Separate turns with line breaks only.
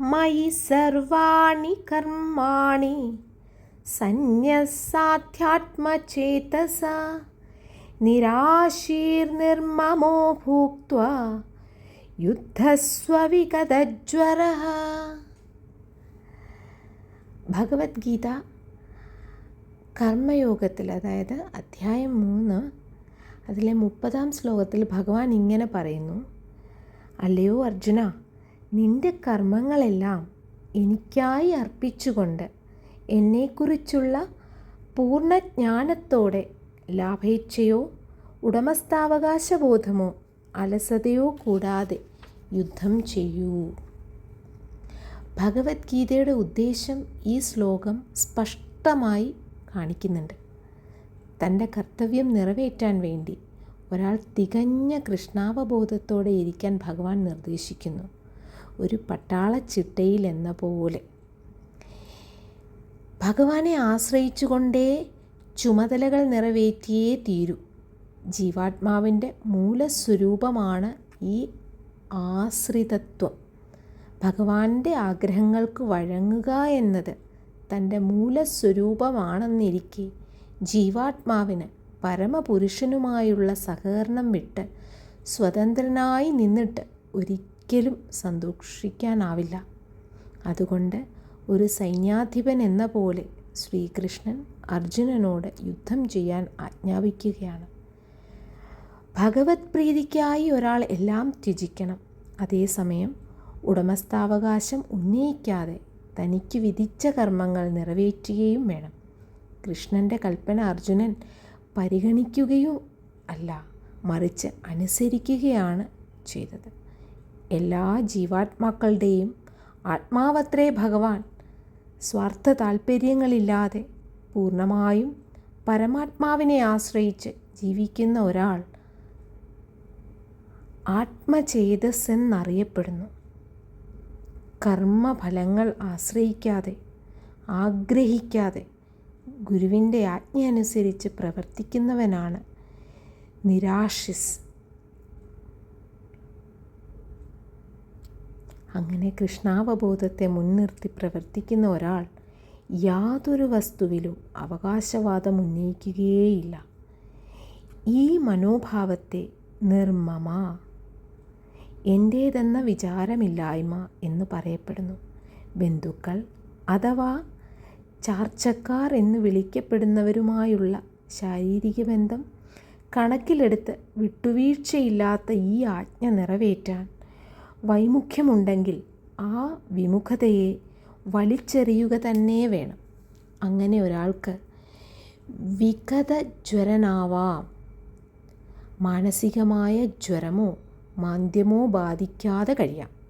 മയി സർവാണി കർമാണി. സന്യസാധ്യാത്മചേതസ. നിരാശീർനിർമ്മമോ ഭൂക്വ യുദ്ധസ്വവിഗതജ്വര. ഭഗവത്ഗീത കർമ്മയോഗത്തിൽ അതായത് അധ്യായം മൂന്ന് അതിലെ മുപ്പതാം ശ്ലോകത്തിൽ ഭഗവാൻ ഇങ്ങനെ പറയുന്നു. അല്ലയോ അർജുന നിന്റെ കർമ്മങ്ങളെല്ലാം എനിക്കായി അർപ്പിച്ചുകൊണ്ട് എന്നെക്കുറിച്ചുള്ള പൂർണജ്ഞാനത്തോടെ ലാഭേച്ഛയോ ഉടമസ്ഥാവകാശബോധമോ അലസതയോ കൂടാതെ യുദ്ധം ചെയ്യൂ. ഭഗവത്ഗീതയുടെ ഉദ്ദേശം ഈ ശ്ലോകം സ്പഷ്ടമായി കാണിക്കുന്നുണ്ട്. തന്റെ കർത്തവ്യം നിറവേറ്റാൻ വേണ്ടി ഒരാൾ തികഞ്ഞ കൃഷ്ണാവബോധത്തോടെ ഇരിക്കാൻ ഭഗവാൻ നിർദ്ദേശിക്കുന്നു. ഒരു പട്ടാള ചിട്ടയിൽ എന്ന പോലെ. ഭഗവാനെ ആശ്രയിച്ചുകൊണ്ടേ ചുമതലകൾ നിറവേറ്റിയേ തീരൂ. ജീവാത്മാവിന്റെ മൂലസ്വരൂപമാണ് ഈ ആശ്രിതത്വം. ഭഗവാന്റെ ആഗ്രഹങ്ങൾക്ക് വഴങ്ങുക എന്നത് തന്റെ മൂലസ്വരൂപമാണെന്നിരിക്കെ ജീവാത്മാവിന് പരമപുരുഷനുമായുള്ള സഹകരണം വിട്ട് സ്വതന്ത്രനായി നിന്നിട്ട് ഒരിക്കലും സന്തോഷിക്കാനാവില്ല. അതുകൊണ്ട് ഒരു സൈന്യാധിപൻ എന്ന പോലെ ശ്രീകൃഷ്ണൻ അർജുനനോട് യുദ്ധം ചെയ്യാൻ ആജ്ഞാപിക്കുകയാണ്. ഭഗവത് പ്രീതിക്കായി ഒരാൾ എല്ലാം ത്യജിക്കണം. അതേസമയം ഉടമസ്ഥാവകാശം ഉന്നയിക്കാതെ തനിക്ക് വിധിച്ച കർമ്മങ്ങൾ നിറവേറ്റുകയും വേണം. കൃഷ്ണന്റെ കൽപ്പന അർജുനൻ പരിഗണിക്കുകയും അല്ല മറിച്ച് അനുസരിക്കുകയാണ് ചെയ്തത്. എല്ലാ ജീവാത്മാക്കളുടെയും ആത്മാവത്രേ ഭഗവാൻ. സ്വാർത്ഥ താല്പര്യങ്ങളില്ലാതെ പൂർണമായും പരമാത്മാവിനെ ആശ്രയിച്ച് ജീവിക്കുന്ന ഒരാൾ ആത്മചേതസ് എന്നറിയപ്പെടുന്നു കർമ്മഫലങ്ങൾ ആശ്രയിക്കാതെ ആഗ്രഹിക്കാതെ ഗുരുവിന്റെ ആജ്ഞ അനുസരിച്ച് പ്രവർത്തിക്കുന്നവനാണ് നിരാശിസ്. അങ്ങനെ കൃഷ്ണാവബോധത്തെ മുൻനിർത്തി പ്രവർത്തിക്കുന്ന ഒരാൾ യാതൊരു വസ്തുവിലും അവകാശവാദം ഉന്നയിക്കുകയേയില്ല. ഈ മനോഭാവത്തെ നിർമ്മമ. എന്റേതെന്ന വിചാരമില്ലായ്മ എന്ന് പറയപ്പെടുന്നു. ബന്ധുക്കൾ അഥവാ ചാർച്ചക്കാർ എന്ന് വിളിക്കപ്പെടുന്നവരുമായുള്ള ശാരീരിക ബന്ധം കണക്കിലെടുത്ത് വിട്ടുവീഴ്ചയില്ലാത്ത ഈ ആജ്ഞ നിറവേറ്റാൻ വൈമുഖ്യമുണ്ടെങ്കിൽ ആ വിമുഖതയെ വലിച്ചെറിയുക തന്നെ വേണം. അങ്ങനെ ഒരാൾക്ക് വികതജ്വരനാവാം. മാനസികമായ ജ്വരമോ മാന്ദ്യമോ ബാധിക്കാതെ കഴിയാം.